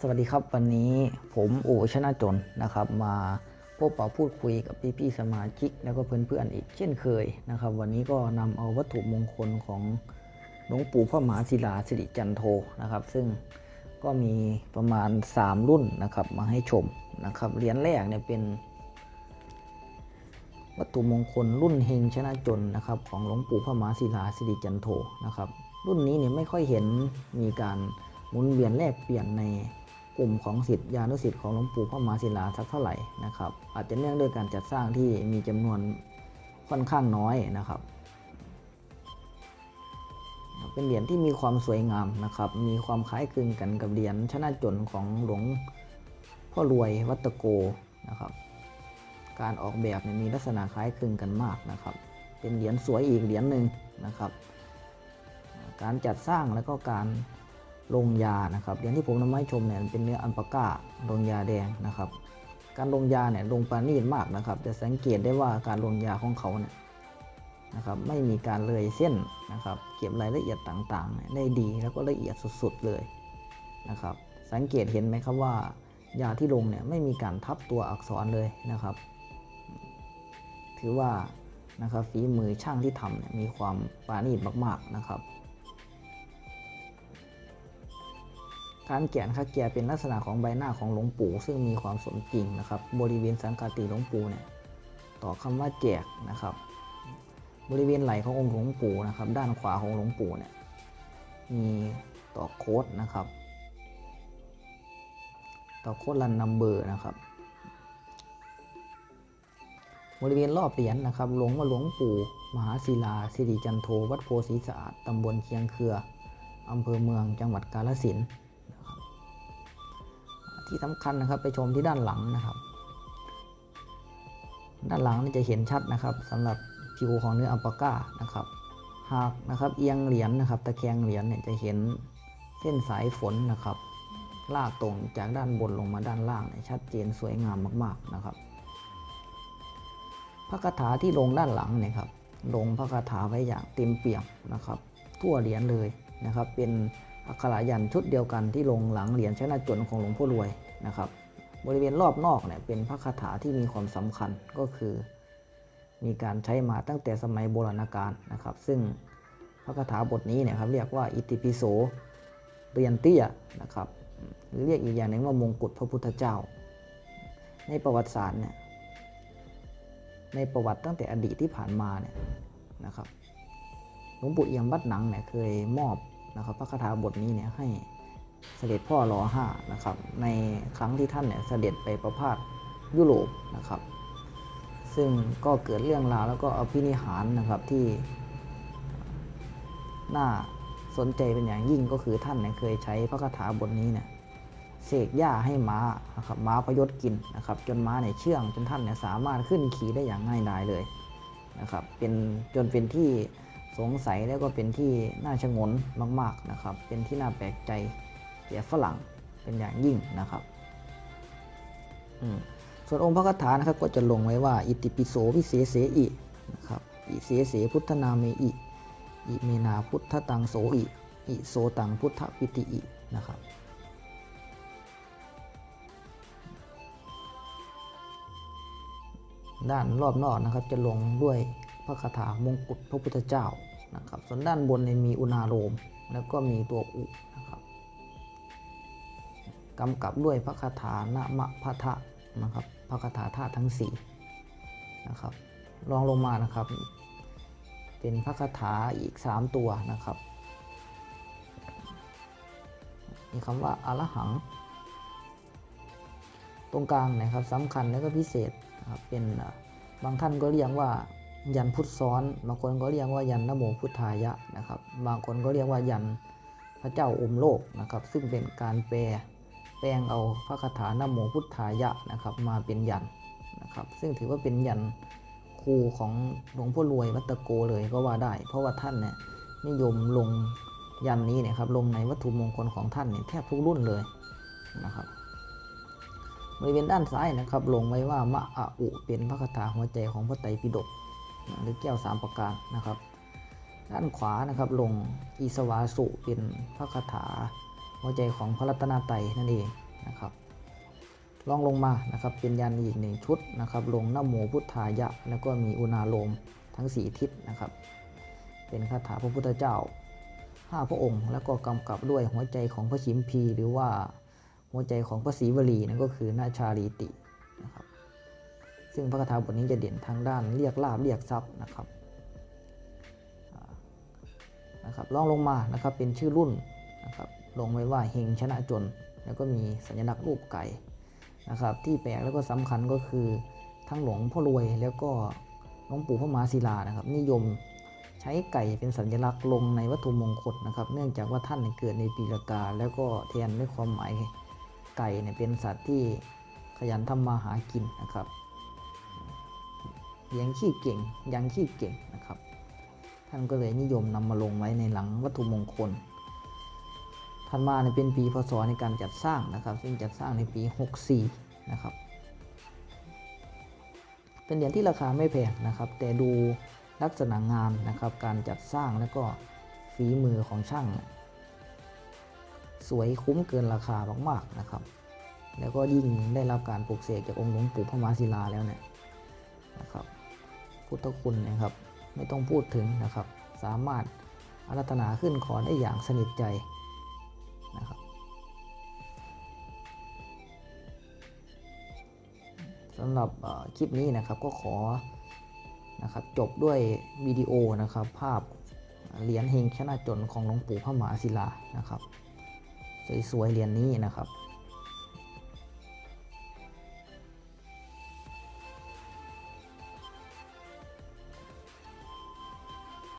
สวัสดีครับวันนี้ผมโอชนะจนนะครับ มาพบปะพูดคุยกับพี่ๆสมาชิก แล้วก็เพื่อนๆอีกเช่นเคยนะครับ วันนี้ก็นำเอาวัตถุมงคลของหลวงปู่พระมหาศิลาสิริจันโทนะครับ ซึ่งก็มีประมาณ 3 รุ่นนะครับมาให้ชมนะครับเหรียญแรกเนี่ยเป็น วัตถุมงคลรุ่นเฮงชนะจนนะครับของหลวงปู่พระมหาศิลาสิริจันโทนะครับ รุ่นนี้เนี่ยไม่ค่อยเห็นมีการหมุนเวียนแลกเปลี่ยนใน กลุ่มของสิทธิยานุสิทธิ์ของหลวงปู่พระมหาศิลาสักเท่าไหร่นะครับ อาจจะเนื่องด้วยการจัดสร้างที่มีจำนวนค่อนข้างน้อยนะครับ เป็นเหรียญที่มีความสวยงามนะครับ มีความคล้ายคลึงกันกับเหรียญชนะจนของหลวงพ่อรวยวัตโกนะครับ การออกแบบมีลักษณะคล้ายคลึงกันมากนะครับ เป็นเหรียญสวยอีกเหรียญหนึ่งนะครับ การจัดสร้างแล้วก็การ ลงยานะครับเหรียญที่ผมนำมาให้ชมเนี่ยเป็นเนื้ออัลปาก้าลงยาแดงนะครับ การลงยาเนี่ยลงปาณีตมากนะครับจะสังเกตได้ว่าการลงยาของเขาเนี่ยนะครับไม่มีการเลยเส้นนะครับเก็บรายละเอียดต่างๆ ได้ดีแล้วก็ละเอียดสุดๆเลยนะครับสังเกตเห็นไหมครับว่ายาที่ลงเนี่ยไม่มีการทับตัวอักษรเลยนะครับ ถือว่านะครับฝีมือช่างที่ทำเนี่ยมีความปาณีตมากๆนะครับ การแกะนะครับแกะเป็นลักษณะของใบหน้าของหลวงปู่ ซึ่งมีความสมจริงนะครับ บริเวณสังกาติหลวงปู่เนี่ยต่อคำว่าแจกนะครับ บริเวณไหล่ขององค์หลวงปู่นะครับ ด้านขวาของหลวงปู่เนี่ยมีต่อโค้ดนะครับ ต่อโค้ดรันนัมเบอร์นะครับ บริเวณรอบเหรียญนะครับหลวงว่าหลวงปู่ มหาศิลาสิริจันโทวัดโพธิสะอาดตำบลเคียงเครืออำเภอเมืองจังหวัดกาฬสินธุ์ ที่สำคัญนะครับ ไปชมที่ด้านหลังนะครับ ด้านหลังนี่จะเห็นชัดนะครับสำหรับผิวของเนื้ออัลปาก้านะครับ หากนะครับเอียงเหรียญนะครับ ตะแคงเหรียญเนี่ยจะเห็นเส้นสายฝนนะครับ ลากตรงจากด้านบนลงมาด้านล่างเนี่ยชัดเจนสวยงามมาก ๆนะครับพระคาถาที่ลงด้านหลังเนี่ยครับลงพระคาถาไว้อย่างเต็มเปี่ยมนะครับ ทั่วเหรียญเลยนะครับ เป็น อักขระยันชุดเดียวกันที่ลงหลังเหรียญชนะจนของหลวงพ่อรวยนะครับ บริเวณรอบนอกเนี่ยเป็นพระคาถาที่มีความสำคัญก็คือ มีการใช้มาตั้งแต่สมัยโบราณกาลนะครับ ซึ่งพระคาถาบทนี้เนี่ยครับเรียกว่าอิติปิโสเรียนเตี้ยนะครับหรือเรียกอีกอย่างหนึ่งว่ามงกุฎพระพุทธเจ้า ในประวัติศาสตร์เนี่ยในประวัติตั้งแต่อดีตที่ผ่านมาเนี่ยนะครับหลวงปู่เอี่ยมวัดหนังเนี่ยเคยมอบ นะครับพระคาถาบทนี้เนี่ยให้เสด็จพ่อรอห้านะครับในครั้งที่ท่านเนี่ยเสด็จไปประพาสยุโรปนะครับ ซึ่งก็เกิดเรื่องราวแล้วก็อภินิหารนะครับที่น่าสนใจเป็นอย่างยิ่งก็คือท่านเนี่ยเคยใช้พระคาถาบทนี้เนี่ยเสกหญ้าให้ม้านะครับม้าพยศกินนะครับจนม้าเนี่ยเชื่องจนท่านเนี่ยสามารถขึ้นขี่ได้อย่างง่ายดายเลยนะครับเป็นจนเป็นที่ สงสัยแล้วก็เป็นที่น่าชงนมากๆนะครับ เป็นที่น่าแปลกใจแก่ฝรั่งเป็นอย่างยิ่งนะครับส่วนองค์พระคาถานะครับก็จะลงไว้ว่า อิติปิโสวิเศษเสอินะครับอิเสเสพุทธนาเมอิอิเมนาพุทธตังโสอิอิโสตังพุทธปิติอินะครับด้านรอบนอกนะครับจะลงด้วย พระคาถามงกุฎพระพุทธเจ้านะครับ ส่วนด้านบนเนี่ยมีอุณาโลมแล้วก็มีตัวอุนะครับกำกับด้วยพระคาถานามะพัทะนะครับพระคาถาธาตุทั้งสี่นะครับรองลงมานะครับ เป็นพระคาถาอีก 3 ตัวนะครับมีคำว่าอรหัง ตรงกลางนะครับสำคัญแล้วก็พิเศษนะครับเป็นบางท่านก็เรียกว่า ยันพุทธซ้อน บางคนก็เรียกว่ายันนโมพุทธายะนะครับ บางคนก็เรียกว่ายันพระเจ้าอมโลกนะครับ ซึ่งเป็นการแปลแปลงเอาพระคาถานโมพุทธายะนะครับ มาเป็นยันนะครับ ซึ่งถือว่าเป็นยันครูของหลวงพ่อรวยวัตตโกเลยก็ว่าได้ เพราะว่าท่านเนี่ยนิยมลงยันนี้เนี่ยครับลงในวัตถุมงคลของท่านเนี่ยแทบทุกรุ่นเลยนะครับบริเวณด้านซ้ายนะครับ ลงไว้ว่ามะอะอุเป็นพระคาถาหัวใจของพระไตรปิฎก หรือแก้วสามประการนะครับ ด้านขวานะครับลงอีสวาสุเป็นพระคาถาหัวใจของพระรัตนตรัยนั่นเองนะครับลองลงมานะครับเป็นยันอีกหนึ่งชุดนะครับลงนโมพุทธายะ แล้วก็มีอุณาโลมทั้ง 4 ทิศนะครับ เป็นคาถาพระพุทธเจ้า 5 พระองค์ แล้วก็กำกับด้วยหัวใจของพระชิมพี หรือว่าหัวใจของพระศรีวลีนั่นก็คือนาชาลีติ ซึ่งพระคาถาบทนี้จะเด่นทางด้านเรียกลาบเรียกทรัพย์นะครับนะครับลองลงมานะครับเป็นชื่อรุ่นนะครับลงไว้ว่าเฮงชนะจน แล้วก็มีสัญลักษณ์รูปไก่นะครับที่แปลกแล้วก็สำคัญก็คือทั้งหลวงพ่อรวยแล้วก็หลวงปู่พระมหาศิลานะครับ นิยมใช้ไก่เป็นสัญลักษณ์ลงในวัตถุมงคลนะครับ เนื่องจากว่าท่านเนี่ยเกิดในปีละกา แล้วก็แทนด้วยความหมายไก่เนี่ยเป็นสัตว์ที่ขยันทำมาหากินนะครับ เลี้ยงขี้เก่ง ยังขี้เก่งนะครับ ท่านก็เลยนิยมนำมาลงไว้ในหลังวัตถุมงคลถัดมาเนี่ยเป็นปีพศในการจัดสร้างนะครับ ซึ่งจัดสร้างในปี 64 นะครับ เป็นเหรียญที่ราคาไม่แพงนะครับ แต่ดูลักษณะงานนะครับ การจัดสร้างแล้วก็ฝีมือของช่าง สวยคุ้มเกินราคามากๆนะครับ แล้วก็ยิ่งได้รับการปลูกเสกจากองค์หลวงปู่พระมาศิลาแล้วเนี่ยนะครับ พุทธคุณนะครับ ไม่ต้องพูดถึงนะครับ สามารถอารัธนาขึ้นขอได้อย่างสนิทใจนะครับสำหรับคลิปนี้นะครับก็ขอนะครับจบด้วยวิดีโอนะครับภาพเหรียญเฮงชนะจนของหลวงปู่พระมหาศิลานะครับสวยๆเหรียญนี้นะครับ